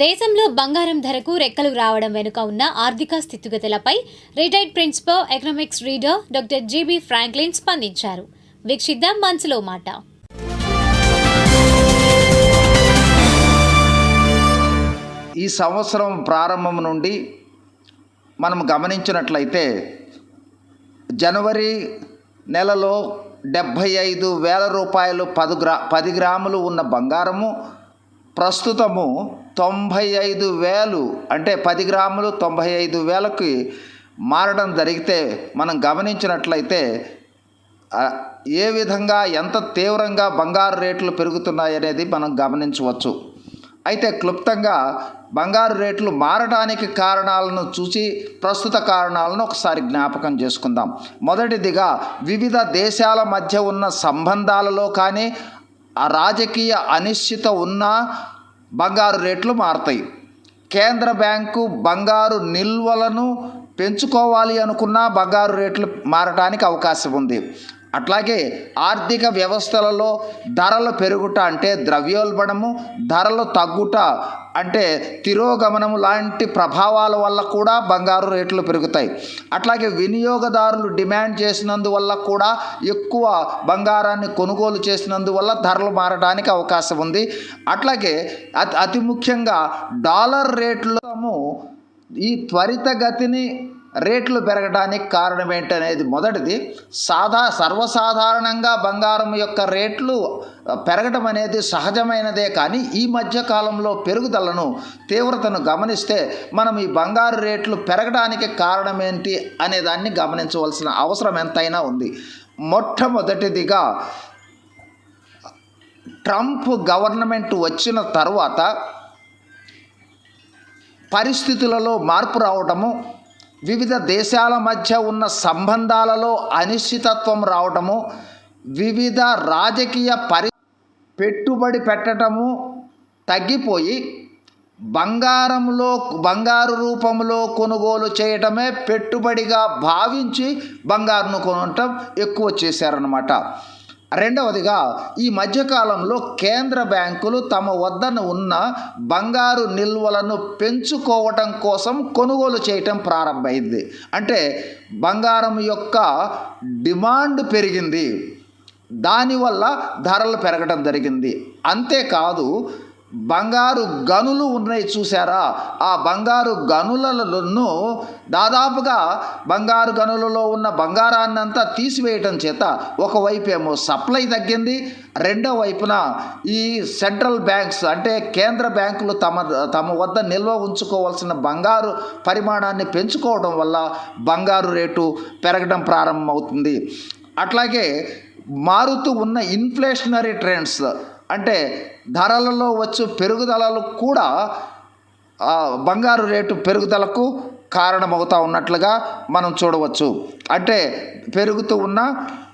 దేశంలో బంగారం ధరకు రెక్కలు రావడం వెనుక ఉన్న ఆర్థిక స్థితిగతులపై retired principal economics reader doctor G B Franklin స్పందించారు. వీక్షిద్దాం మనసులో మాట. ఈ సంవత్సరం ప్రారంభం నుండి మనం గమనించినట్లయితే జనవరి నెలలో డెబ్భై ఐదు వేల రూపాయలు పది గ్రా పది గ్రాములు ఉన్న బంగారము ప్రస్తుతము తొంభై ఐదు వేలు అంటే పది గ్రాములు తొంభై ఐదు వేలకి మారడం జరిగితే మనం గమనించినట్లయితే ఏ విధంగా ఎంత తీవ్రంగా బంగారు రేట్లు పెరుగుతున్నాయనేది మనం గమనించవచ్చు. అయితే క్లుప్తంగా బంగారు రేట్లు మారడానికి కారణాలను చూసి ప్రస్తుత కారణాలను ఒకసారి జ్ఞాపకం చేసుకుందాం. మొదటిదిగా వివిధ దేశాల మధ్య ఉన్న సంబంధాలలో కానీ ఆ రాజకీయ అనిశ్చిత ఉన్న బంగారు రేట్లు మారుతాయి. కేంద్ర బ్యాంకు బంగారు నిల్వలను పెంచుకోవాలి అనుకున్నా బంగారు రేట్లు మారడానికి అవకాశం ఉంది. అట్లాగే ఆర్థిక వ్యవస్థలలో ధరలు పెరుగుట అంటే ద్రవ్యోల్బణము ధరలు తగ్గుట అంటే తిరోగమనము లాంటి ప్రభావాల వల్ల కూడా బంగారు రేట్లు పెరుగుతాయి. అట్లాగే వినియోగదారులు డిమాండ్ చేసినందువల్ల కూడా ఎక్కువ బంగారాన్ని కొనుగోలు చేసినందువల్ల ధరలు మారడానికి అవకాశం ఉంది. అట్లాగే అతి అతి ముఖ్యంగా డాలర్ రేట్లము ఈ త్వరితగతిని రేట్లు పెరగడానికి కారణం ఏంటనేది మొదటిది. సాధా సర్వసాధారణంగా బంగారం యొక్క రేట్లు పెరగడం అనేది సహజమైనదే కానీ ఈ మధ్య కాలంలో పెరుగుదలను తీవ్రతను గమనిస్తే మనం ఈ బంగారు రేట్లు పెరగడానికి కారణం ఏంటి అనే దాన్ని గమనించవలసిన అవసరం ఎంతైనా ఉంది. మొట్టమొదటిదిగా ట్రంప్ గవర్నమెంట్ వచ్చిన తర్వాత పరిస్థితులలో మార్పు రావటము వివిధ దేశాల మధ్య ఉన్న సంబంధాలలో అనిశ్చితత్వం రావటము వివిధ రాజకీయ పరి పెట్టుబడి పెట్టటము తగ్గిపోయి బంగారంలో బంగారు రూపంలో కొనుగోలు చేయటమే పెట్టుబడిగా భావించి బంగారును కొనటం ఎక్కువ చేశారనమాట రెండవదిగా ఈ మధ్యకాలంలో కేంద్ర బ్యాంకులు తమ వద్దన ఉన్న బంగారు నిల్వలను పెంచుకోవటం కోసం కొనుగోలు చేయటం ప్రారంభమైంది. అంటే బంగారం యొక్క డిమాండ్ పెరిగింది. దానివల్ల ధరలు పెరగడం జరిగింది. అంతేకాదు బంగారు గనులు ఉన్నాయి చూసారా ఆ బంగారు గనులను దాదాపుగా బంగారు గనులలో ఉన్న బంగారాన్ని అంతా తీసివేయటం చేత ఒకవైపు ఏమో సప్లై తగ్గింది రెండో వైపున ఈ సెంట్రల్ బ్యాంక్స్ అంటే కేంద్ర బ్యాంకులు తమ తమ వద్ద నిల్వ ఉంచుకోవాల్సిన బంగారు పరిమాణాన్ని పెంచుకోవడం వల్ల బంగారు రేటు పెరగడం ప్రారంభమవుతుంది. అట్లాగే మారుతూ ఉన్న ఇన్ఫ్లేషనరీ ట్రెండ్స్ అంటే ధరలలో వచ్చు పెరుగుదలలు కూడా బంగారు రేటు పెరుగుదలకు కారణమవుతా ఉన్నట్లుగా మనం చూడవచ్చు. అంటే పెరుగుతూ ఉన్న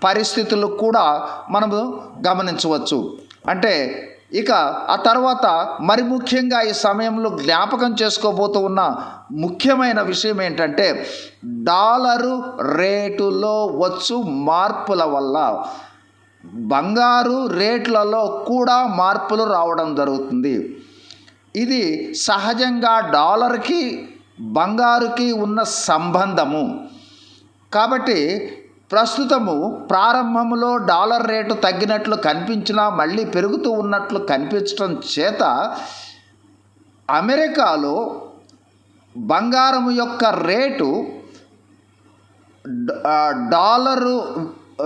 పరిస్థితులు కూడా మనము గమనించవచ్చు. అంటే ఇక ఆ తర్వాత మరి ముఖ్యంగా ఈ సమయంలో జ్ఞాపకం చేసుకోబోతూ ఉన్న ముఖ్యమైన విషయం ఏంటంటే డాలరు రేటులో వచ్చు మార్పుల వల్ల. బంగారు రేట్లలో కూడా మార్పులు రావడం జరుగుతుంది. ఇది సహజంగా డాలర్కి బంగారుకి ఉన్న సంబంధము. కాబట్టి ప్రస్తుతము ప్రారంభంలో డాలర్ రేటు తగ్గినట్లు కనిపించినా మళ్ళీ పెరుగుతూ ఉన్నట్లు కనిపించడం చేత అమెరికాలో బంగారం యొక్క రేటు డాలరు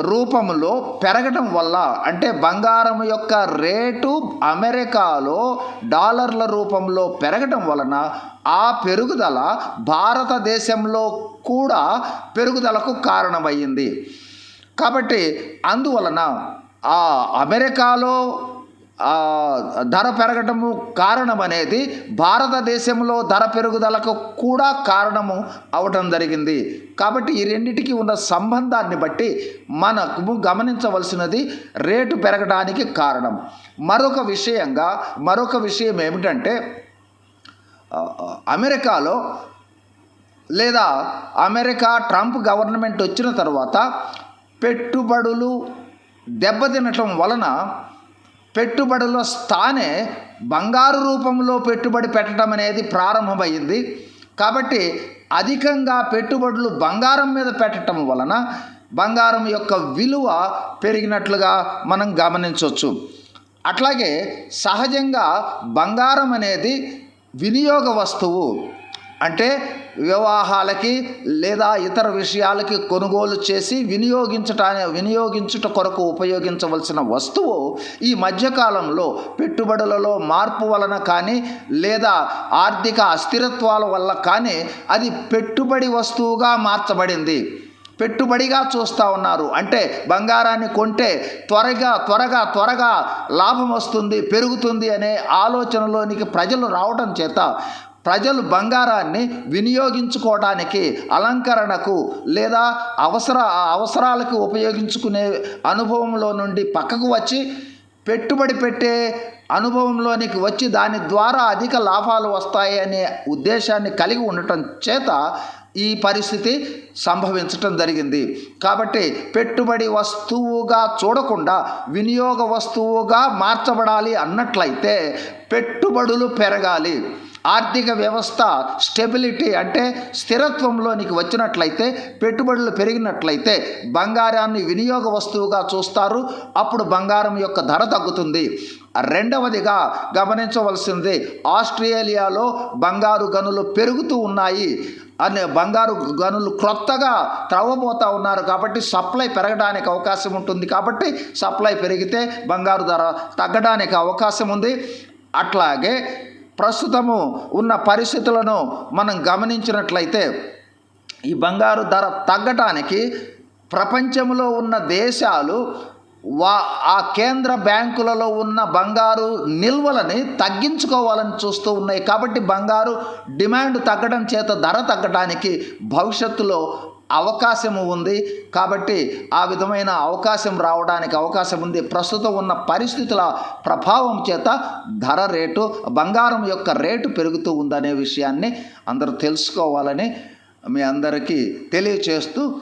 రూపంలో పెరగడం వల్ల అంటే బంగారం యొక్క రేటు అమెరికాలో డాలర్ల రూపంలో పెరగడం వలన ఆ పెరుగుదల భారతదేశంలో కూడా పెరుగుదలకు కారణమయ్యింది. కాబట్టి అందువలన ఆ అమెరికాలో ధర పెరగటము కారణం అనేది భారతదేశంలో ధర పెరుగుదలకు కూడా కారణము అవటం జరిగింది. కాబట్టి ఈ రెండింటికి ఉన్న సంబంధాన్ని బట్టి మనకు గమనించవలసినది రేటు పెరగడానికి కారణం. మరొక విషయంగా మరొక విషయం ఏమిటంటే అమెరికాలో లేదా అమెరికా ట్రంప్ గవర్నమెంట్ వచ్చిన తర్వాత పెట్టుబడులు దెబ్బతినటం వలన పెట్టుబడుల స్థానే బంగారు రూపంలో పెట్టుబడి పెట్టడం అనేది ప్రారంభమైంది. కాబట్టి అధికంగా పెట్టుబడులు బంగారం మీద పెట్టడం వలన బంగారం యొక్క విలువ పెరిగినట్లుగా మనం గమనించవచ్చు. అట్లాగే సహజంగా బంగారం అనేది వినియోగ వస్తువు అంటే వివాహాలకి లేదా ఇతర విషయాలకి కొనుగోలు చేసి వినియోగించటానికి వినియోగించుట కొరకు ఉపయోగించవలసిన వస్తువు ఈ మధ్యకాలంలో పెట్టుబడులలో మార్పు వలన కానీ లేదా ఆర్థిక అస్థిరత్వాల వల్ల కానీ అది పెట్టుబడి వస్తువుగా మార్చబడింది. పెట్టుబడిగా చూస్తూ ఉన్నారు. అంటే బంగారాన్ని కొంటే త్వరగా త్వరగా త్వరగా లాభం వస్తుంది పెరుగుతుంది అనే ఆలోచనలోనికి ప్రజలు రావడం చేత ప్రజలు బంగారాన్ని వినియోగించుకోవడానికి అలంకరణకు లేదా అవసర అవసరాలకు ఉపయోగించుకునే అనుభవంలో నుండి పక్కకు వచ్చి పెట్టుబడి పెట్టే అనుభవంలోనికి వచ్చి దాని ద్వారా అధిక లాభాలు వస్తాయి అనే ఉద్దేశాన్ని కలిగి ఉండటం చేత ఈ పరిస్థితి సంభవించటం జరిగింది. కాబట్టి పెట్టుబడి వస్తువుగా చూడకుండా వినియోగ వస్తువుగా మార్చబడాలి అన్నట్లయితే పెట్టుబడులు పెరగాలి. ఆర్థిక వ్యవస్థ స్టెబిలిటీ అంటే స్థిరత్వంలోనికి వచ్చినట్లయితే పెట్టుబడులు పెరిగినట్లయితే బంగారాన్ని వినియోగ వస్తువుగా చూస్తారు. అప్పుడు బంగారం యొక్క ధర తగ్గుతుంది. రెండవదిగా గమనించవలసింది ఆస్ట్రేలియాలో బంగారు గనులు పెరుగుతూ ఉన్నాయి. అనే బంగారు గనులు క్రొత్తగా త్రవ్వబోతూ ఉన్నారు కాబట్టి సప్లై పెరగడానికి అవకాశం ఉంటుంది కాబట్టి సప్లై పెరిగితే బంగారు ధర తగ్గడానికి అవకాశం ఉంది. అట్లాగే ప్రస్తుతము ఉన్న పరిస్థితులను మనం గమనించినట్లయితే ఈ బంగారు ధర తగ్గటానికి ప్రపంచంలో ఉన్న దేశాలు వా ఆ కేంద్ర బ్యాంకులలో ఉన్న బంగారు నిల్వలని తగ్గించుకోవాలని చూస్తూ ఉన్నాయి. కాబట్టి బంగారు డిమాండ్ తగ్గడం చేత ధర తగ్గడానికి భవిష్యత్తులో అవకాశము ఉంది. కాబట్టి ఆ విధమైన అవకాశం రావడానికి అవకాశం ఉంది. ప్రస్తుతం ఉన్న పరిస్థితుల ప్రభావం చేత ధర రేటు బంగారం యొక్క రేటు పెరుగుతూ ఉందనే విషయాన్ని అందరూ తెలుసుకోవాలని మీ అందరికీ తెలియచేస్తూ